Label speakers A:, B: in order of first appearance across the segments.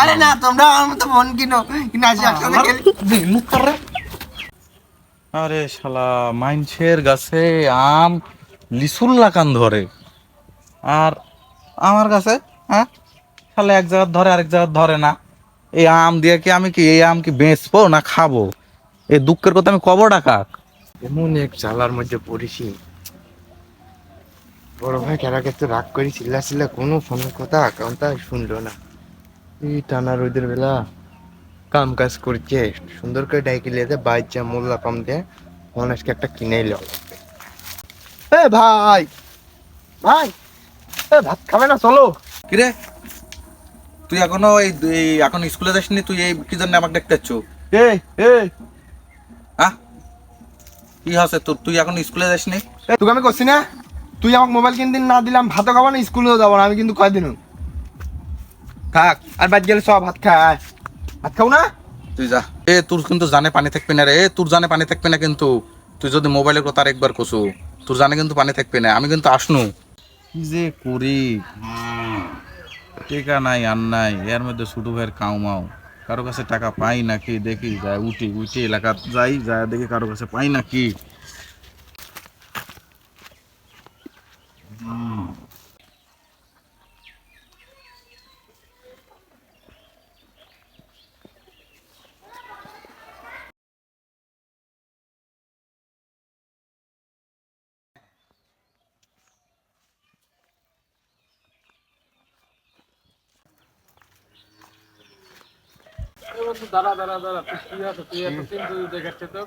A: আরে না তোমরা আমার মতো ফোন কিনো কিনে আসি একসাথে খেলি।
B: আরে শালা মাইনছের গাছে আম লিসুল লাকান ধরে। আর আমার কাছে হ্যাঁ? শালা এক ধরে আরেক ধরে না। এই আম দিয়ে কি আমি কি এই আম কি বেচবো না খাব? এই দুঃখের কথা আমি কব টাকা
A: এমন এক জ্বালার মধ্যে পড়েছি। বড় ভাই কেরাকে তো রাগ করে চিল্লা চিল্লা কোনো ফোনের কথা কাউন্টা শুনলো না। এই টানা রোদের বেলা কাম কাজ করছে। সুন্দর করে ডাইকে লিয়ে বাইচা মোল্লা কম ফোন আজকে একটা কিনে এলো। এ ভাই ভাই এ ভাত খাবে না চলো।
B: কিরে তুই এখনও এই এই এখন স্কুলে যাসনি? তুই এই কি জন্য আমাকে দেখতে চাচ্ছ
A: এ এ।
B: হ্যাঁ কি হচ্ছে তোর? তুই এখন স্কুলে যাসনি?
A: তোকে আমি করছি না। তুই আমাকে মোবাইল কিনতে না দিলাম ভাতও খাব না স্কুলেও যাব না। আমি কিন্তু কয়দিন থাক আর বাদ গেলে সব ভাত খায়। ভাত খাও না?
B: তুই যা। এ তোর কিন্তু জানে পানি থাকবে না রে। এ তোর জানে পানি থাকবে না কিন্তু। তুই যদি মোবাইলের কথা আরেকবার কসু তোর জানে কিন্তু পানি থাকবে না। আমি কিন্তু আসনু। কি যে করি? টেকা নাই আর নাই। এর মধ্যে ছোট ভাইয়ের কাউ মাও কারও কাছে টাকা পাই নাকি দেখি যায় উঠি উঠি এলাকা যাই যায় দেখি কারও কাছে পাই নাকি।
C: দাঁড়া দাঁড়া দাঁড়া তুই কি আছে? তুই এতদিন তুই দেখাচ্ছে তো।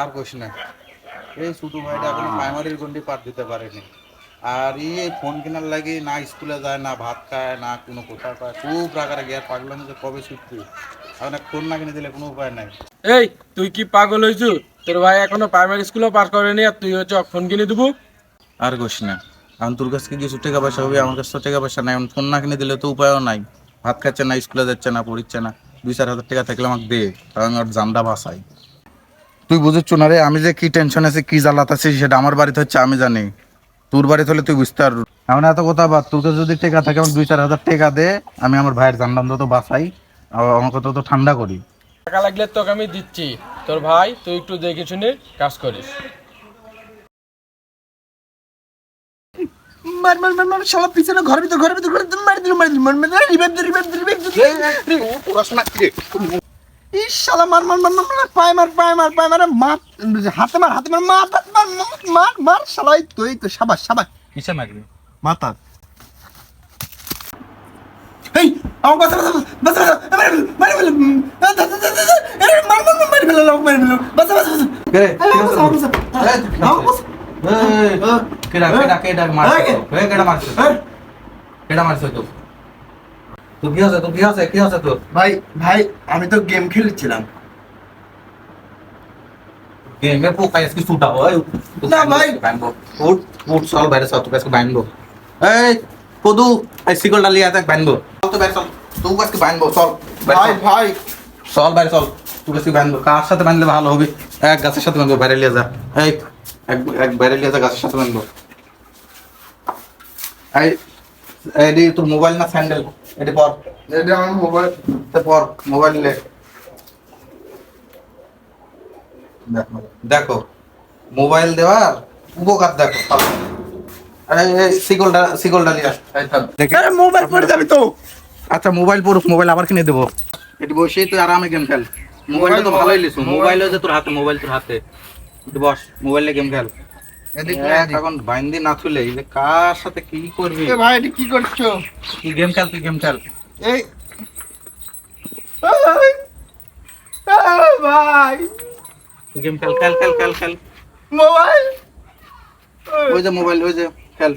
B: আর কইস না। এই ছোট ভাইটা এখনও প্রাইমারির গন্ডি পার দিতে পারেনি। আর এই ফোন কেনার লাগে না স্কুলে যায় না ভাত খায় না কোনো কোথাও পায় খুব রাগারে গিয়ে পাগলাম যে কবে ছুটবি? এখন ফোন না কিনে দিলে কোনো উপায় নাই।
C: এই তুই কি পাগল হয়েছু? তোর ভাই এখনও প্রাইমারি স্কুলও পাস করেনি আর তুই হচ্ছে ফোন কিনে দেবো?
B: আর কইস না। এখন তোর কাছে কিছু টাকা পয়সা হবে? আমার কাছে তো টাকা পয়সা নাই। ফোন না কিনে দিলে তো উপায়ও নাই। ভাত খাচ্ছে না স্কুলে যাচ্ছে না পড়িচ্ছে না। দুই চার হাজার টাকা থাকলে আমাকে দে, কারণ ওর জান্দা বাসাই তুই বুঝেছ না রে, আমি যে কি টেনশন আছে, কি জ্বালাত আছে, সেটা আমার বাড়িতে হচ্ছে, আমি জানি। তোর বাড়িতে হলে তুই বুঝতে পারবি। এখন এত কথা বাদ তোর কাছে যদি টাকা থাকে আমার দুই চার হাজার টাকা দে, আমি আমার ভাইয়ের জানলাম তো বাসাই কথা তো ঠান্ডা করি।
C: টাকা লাগলে তোকে আমি দিচ্ছি। তোর ভাই, তুই একটু দেখে শুনে কাজ করিস।
A: মার মার মার মার শালা পিছনে ঘরের ভিতর ঘরের ভিতর ভিতর মার দিল মার দিল মার মার রিভাইভ দে রিভাইভ দে রিভাইভ দে
B: পড়াশোনা কি
A: ইস শালা মার মার মার মার মার পায় মার পায় মার পায় মার মার হাতে মার হাতে মার মার মার মার মার শালা এই তো সাবাস সাবাস
B: কিসে মারবি
A: মাথা এই আমার বাসা বাসা বাসা বাসা মারি ফেল মারি ফেল মার মার মার মারি ফেল লোক বাসা বাসা বাসা
B: কে
A: আরে বাসা বাসা আমার বাসা
B: কেডা কেডা কেডা মারছ
A: এই,
B: হে কেডা মারছ
A: এই,
B: কেডা মারছ তো তো কি আছে তো কি আছে কি আছে তোর
A: ভাই ভাই আমি তো গেম খেলছিলাম
B: গেমে পোকা এসকি ছুটা হয়
A: না, ভাই।
B: বাইনবো উঠ উঠ চল বাইরে চল তোকে আজকে বাইনবো এই কদু এই সিগল ডালি আছে বাইনবো চল তো বাইরে চল তুই আজকে বাইনবো চল বাইরে
A: ভাই
B: চল।
A: ভাই
B: চল বাইরে চল তুই আজকে বাইনবো কার সাথে বানলে ভালো হবে এক গাছের সাথে বানবো বাইরে লিয়ে যা এই এক এক বাইরে লিয়ে গাছের সাথে বানবো এই এডি তোর মোবাইল না স্যান্ডেল? এডি পর।
A: এটা আমার মোবাইল।
B: পর মোবাইল লে। দেখো দেখো। মোবাইল দেওয়ার উপকার দেখো। সিগলটা নিয়ে
A: আরে মোবাইল যাবি তো।
B: আচ্ছা মোবাইল পড়ুক মোবাইল আবার কিনে দেবো। এটি বসেই তুই আরামে গেম খেল। মোবাইলটা তো ভালোই লিসু মোবাইল যে তোর হাতে মোবাইল তোর হাতে। একটু বস মোবাইলে গেম খেল। এখন বাইন্দি না এই যে কার সাথে কি করবি?
A: এ ভাই এটা কি করছ?
B: তুই গেম খেল তুই গেম খেল।
A: এই। ভাই।
B: তুই গেম খেল খেল খেল খেল খেল।
A: মোবাইল।
B: ওই যে মোবাইল ওই যে খেল।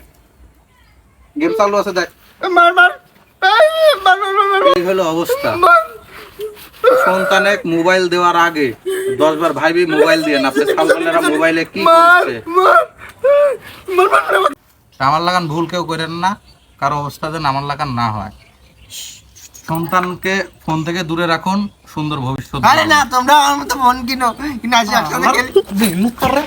B: গেম চালু আছে দেখ।
A: মার মার। এই,
B: হলো অবস্থা। সন্তানে মোবাইল দেওয়ার আগে দশ বার ভাইবি মোবাইল দিয়ে না সালবালেরা মোবাইলে কি করছে?
A: মার মার মার মার
B: আমার লাগান ভুল কেউ করেন না কারও অবস্থা যেন আমার লাগান না হয়। সন্তানকে ফোন থেকে দূরে রাখুন সুন্দর ভবিষ্যৎ
A: আরে না তোমরা আমার তো ফোন কিনো কিনা আসি একসাথে খেলি
B: মুখ করে?